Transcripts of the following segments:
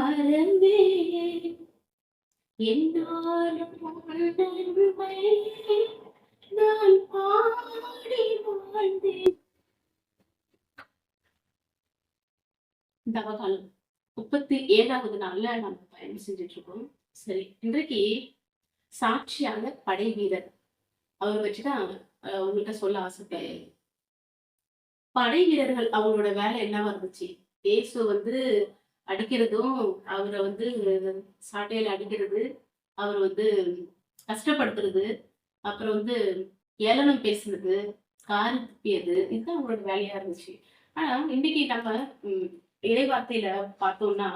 மறந்தே. என்னாலும் நான் பாடி வாழ்ந்தேன் தவகாலம் முப்பத்தி ஏழாவது நாள்ல நம்ம பயணம் செஞ்சுட்டு இருக்கோம் சரி இன்றைக்கு சாட்சியான படை வீரர். அவர் வச்சுதான் உங்கள்கிட்ட சொல்ல ஆசைப்பேன் படை வீரர்கள் அவங்களோட வேலை என்னவா இருந்துச்சு இயேசு வந்து அடிக்கிறதும் அவரை வந்து சாட்டையில அடிக்கிறது அவர் வந்து கஷ்டப்படுத்துறது அப்புறம் வந்து ஏளனம் பேசுறது காரு துப்பியது இதுதான் அவங்களோட வேலையா இருந்துச்சு. ஆனா இன்னைக்கு நம்ம ம், இறைவார்த்தையில பார்த்தோம்னா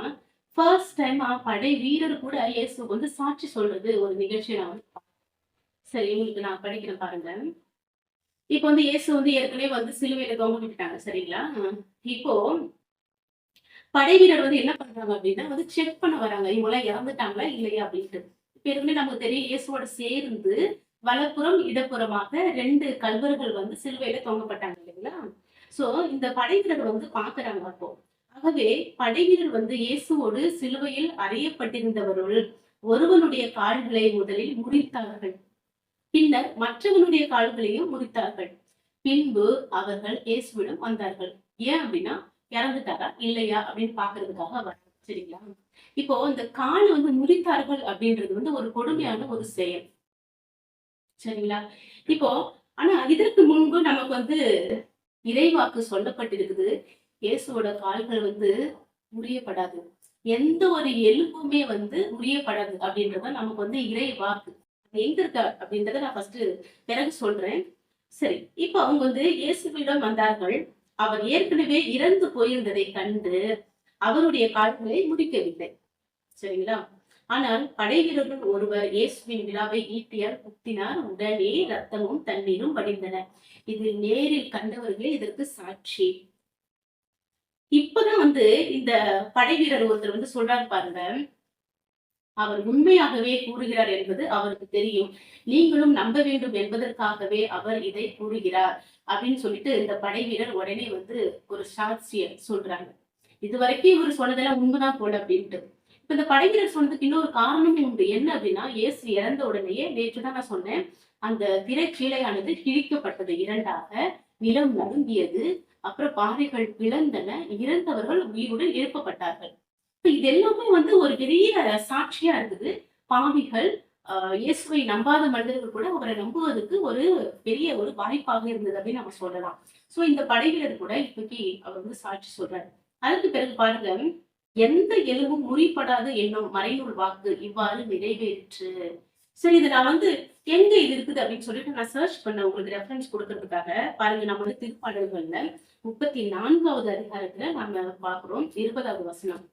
ஃபர்ஸ்ட் டைமா படை வீரர் கூட இயேசு வந்து சாட்சி சொல்றது ஒரு நிகழ்ச்சியை நான் வந்து சரி உங்களுக்கு நான் படிக்கிறேன் பாருங்க. இப்போ வந்து இயேசு வந்து ஏற்கனவே வந்து சிலுவையில தொங்க விட்டுட்டாங்க சரிங்களா? இப்போ படை வீரர் வந்து என்ன பண்றாங்க அப்படின்னா வந்து செக் பண்ண வராங்க. இவங்க எல்லாம் இறந்துட்டாங்களா இல்லையா? அப்படின்ட்டு. இப்ப ஏற்கனவே நமக்கு தெரியும் இயேசுவோட சேர்ந்து வலப்புறம் இடப்புறமாக ரெண்டு கல்வர்கள் வந்து சிலுவையில தொங்கப்பட்டாங்க இல்லைங்களா? சோ இந்த படை வீரர் வந்து பாக்குறாங்க அப்போ. ஆகவே படை வீரர் வந்து இயேசுவோடு சிலுவையில் அறியப்பட்டிருந்தவருள் ஒருவனுடைய கால்களை முதலில் முறித்தார்கள். பின்னர் மற்றவனுடைய கால்களையும் முறித்தார்கள். பின்பு அவர்கள் இயேசுவிடம் வந்தார்கள். ஏன் அப்படின்னா இறந்துட்டாரா? இல்லையா? அப்படின்னு பாக்குறதுக்காக அவர் சரிங்களா? இப்போ இந்த கால் வந்து முறித்தார்கள் அப்படின்றது வந்து ஒரு கொடுமையான ஒரு செயல். சரிங்களா? இப்போ ஆனா இதற்கு முன்பு நமக்கு வந்து இறைவாக்கு சொல்லப்பட்டிருக்குது. இயேசுவோட கால்கள் வந்து முறியப்படாது. எந்த ஒரு எலும்புமே வந்து முறியப்படாது அப்படின்றத நமக்கு வந்து இறைவாக்கு. எங்க இருக்க அப்படின்றத நான் ஃபர்ஸ்ட் பிறகு சொல்றேன். சரி இப்போ அவங்க வந்து இயேசுவிடம் வந்தார்கள். அவர் ஏற்கனவே இறந்து போயிருந்ததை கண்டு அவருடைய கால்களை முடிக்கவில்லை. சரிங்களா? ஆனால் படை வீரர்கள் ஒருவர் இயேசுவின் விழாவை ஈட்டியால் குத்தினார். உடனே ரத்தமும் தண்ணீரும் வடிந்தன. இது நேரில் கண்டவர்களே இதற்கு சாட்சி. இப்பதான் வந்து இந்த படை வீரர் ஒருத்தர் வந்து சொல்றாரு பாருங்க. அவர் உண்மையாகவே கூறுகிறார் என்பது அவருக்கு தெரியும். நீங்களும் நம்ப வேண்டும் என்பதற்காகவே அவர் இதை கூறுகிறார் அப்படின்னு சொல்லிட்டு இந்த படை வீரர் உடனே வந்து ஒரு சாட்சிய சொல்றாங்க. இது வரைக்கும் இவர் சொன்னதெல்லாம் உண்மைதான் போல அப்படின்ட்டு. இப்ப இந்த படை வீரர் சொன்னதுக்கு இன்னொரு காரணமும் உண்டு. என்ன அப்படின்னா இயேசு இறந்த உடனேயே நேற்று தான் நான் சொன்னேன் அந்த திரைச்சீலையானது கிழிக்கப்பட்டது இரண்டாக நிலம் நடுங்கியது அப்புறம் பாறைகள் பிளந்தன இறந்தவர்கள் உயிருடன் எழுப்பப்பட்டார்கள். இது எல்லாமே வந்து ஒரு பெரிய சாட்சியா இருக்குது. பாவிகள் இயேசுவை நம்பாத மனிதர்கள் கூட அவரை நம்புவதற்கு ஒரு பெரிய ஒரு வாய்ப்பாக இருந்தது அப்படின்னு நம்ம சொல்லலாம். சோ இந்த படைவீரர் கூட இப்போக்கி அவர் வந்து சாட்சி சொல்றாரு. அதுக்கு பிறகு பாருங்க எந்த எலும்பும் முறிப்படாத என்னும் மறைநூல் வாக்கு இவ்வாறு நிறைவேற்று. சரி இது நான் வந்து எங்க இது இருக்குது அப்படின்னு சொல்லிட்டு நான் சர்ச் பண்ண உங்களுக்கு ரெஃபரன்ஸ் கொடுக்கறதுக்காக பாருங்க நம்ம வந்து திருப்பாடல்கள்ல முப்பத்தி நான்காவது அதிகாரத்துல நம்ம பாக்குறோம் இருபதாவது வசனம்.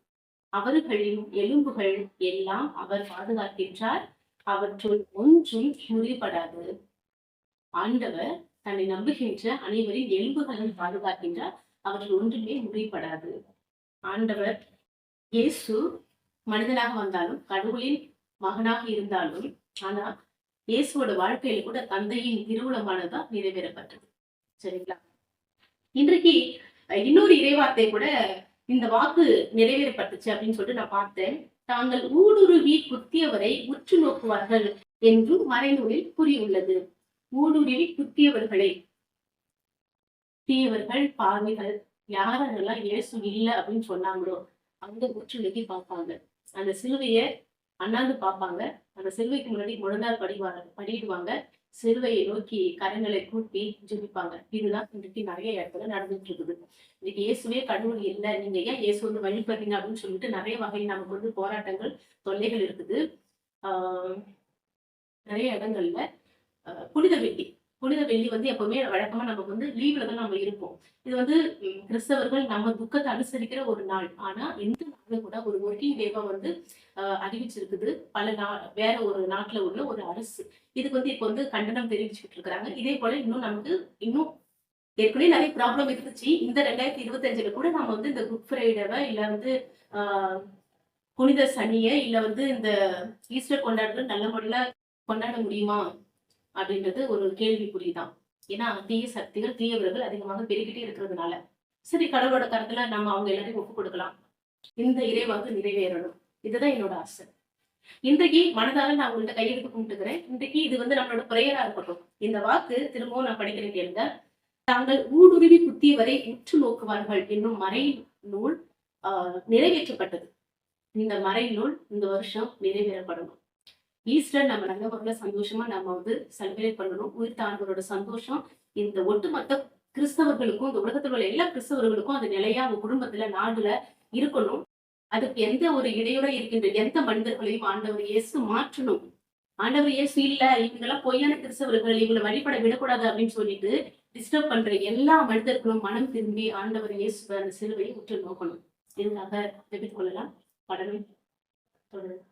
அவர்களின் எலும்புகள் எல்லாம் அவர் பாதுகாக்கின்றார். அவற்றுள் ஒன்றும் முறிப்படாது ஆண்டவர் தன்னை நம்புகின்ற அனைவரின் எலும்புகளும் பாதுகாக்கின்றார். அவற்றில் ஒன்றுமே முறிப்படாது ஆண்டவர் இயேசு மனிதனாக வந்தாலும் கடவுளின் மகனாக இருந்தாலும் ஆனா இயேசுவோட வாழ்க்கையில கூட தந்தையின் திருவுளமானதான் நிறைவேறப்பட்டது. சரிங்களா? இன்றைக்கு இன்னொரு இறைவார்த்தை கூட இந்த வாக்கு நிறைவேறப்பட்டுச்சு அப்படின்னு சொல்லிட்டு நான் பார்த்தேன். தாங்கள் ஊடுருவி குத்தியவரை உற்று நோக்குவார்கள் என்று மறைநூலில் கூறியுள்ளது. ஊடுருவி குத்தியவர்களை தீயவர்கள் பாவிகள் யாரெல்லாம் இயேசு இல்லை அப்படின்னு சொன்னாங்களோ அவங்க உற்று நோக்கி பார்ப்பாங்க. அந்த சிலுவையை அண்ணாந்து பார்ப்பாங்க. அந்த சிலுவைக்கு முன்னாடி முழந்தால் படிவாங்க படிடுவாங்க சிறுவையை நோக்கி கரங்களை கூட்டி ஜெபிப்பாங்க. இதுதான் இன்றைக்கு நிறைய இடத்துல நடந்துட்டு இருக்குது இன்னைக்கு இயேசுவே கடவுள் இல்லை. நீங்க ஏன் இயேசு வந்து வழிபடுறீங்க? அப்படின்னு சொல்லிட்டு நிறைய வகையில் நமக்கு வந்து போராட்டங்கள் தொல்லைகள் இருக்குது. ஆஹ் நிறைய இடங்கள்ல புனித வெள்ளி. புனித வெள்ளி வந்து எப்பவுமே வழக்கமா நமக்கு வந்து லீவ்ல தான் நம்ம இருப்போம். இது வந்து கிறிஸ்தவர்கள் நம்ம துக்கத்தை அனுசரிக்கிற ஒரு நாள். ஆனா இந்த கூட ஒரு ஒர்க்கிங் தேவம் வந்து அறிவிச்சிருக்குது பல நா வேற ஒரு நாட்டுல உள்ள ஒரு அரசு. இதுக்கு வந்து இப்போ வந்து கண்டனம் தெரிவிச்சுட்டு இருக்காங்க. இதே போல இன்னும் நமக்கு இன்னும் ஏற்கனவே நிறைய ப்ராப்ளம் இருந்துச்சு. இந்த ரெண்டாயிரத்தி இருபத்தஞ்சுல கூட நம்ம வந்து இந்த குட் ஃப்ரைடேவை இல்ல வந்து ஆஹ் புனித சனியை இல்ல வந்து இந்த ஈஸ்டர் கொண்டாடுறது நல்ல முறையில கொண்டாட முடியுமா? அப்படின்றது ஒரு கேள்விக்குறிதான் ஏன்னா தீய சக்திகள் தீயவர்கள் அதிகமாக பெருகிட்டே இருக்கிறதுனால. சரி கடவுளோட கருத்துல நம்ம அவங்க எல்லாத்தையும் ஒப்பு கொடுக்கலாம். இந்த இறைவாக்கு நிறைவேறணும். இதுதான் என்னோட ஆசை. இன்றைக்கு மனதால நான் உங்கள்கிட்ட கையெழுத்து கும்பிட்டுக்கிறேன். இன்றைக்கு இது வந்து நம்மளோட பிரேயரா இருக்கட்டும். இந்த வாக்கு திரும்பவும் நான் படிக்கிறேன் கேளுங்க. தாங்கள் ஊடுருவி குத்திய வரை உற்று நோக்குவார்கள் என்னும் மறை நூல் ஆஹ், நிறைவேற்றப்பட்டது. இந்த மறை நூல் இந்த வருஷம் நிறைவேறப்படணும். ஈஸ்டர் நம்ம நல்ல முறையில் சந்தோஷமா நம்ம வந்து செலிப்ரேட் பண்ணணும். உயிர்த்தாண்டவரோட சந்தோஷம் இந்த ஒட்டுமொத்த கிறிஸ்தவர்களுக்கும் இந்த உலகத்தில் உள்ள எல்லா கிறிஸ்தவர்களுக்கும் அது நிலையா அவங்க குடும்பத்துல நாடுல இருக்கணும். அதுக்கு எந்த ஒரு இடையூற இருக்கின்ற எந்த மனிதர்களையும் ஆண்டவர் இயேசு மாற்றணும். ஆண்டவர் இயேசு இல்ல இவங்கெல்லாம் பொய்யான கிறிஸ்தவர்கள் இவங்களை வழிபட விடக்கூடாது அப்படின்னு சொல்லிட்டு டிஸ்டர்ப் பண்ற எல்லா மனிதர்களும் மனம் திரும்பி ஆண்டவர் இயேசு அந்த சிலுவையை உற்று நோக்கணும். இதுக்காக தெரிவித்துக் கொள்ளலாம். படணும் தொடரும்.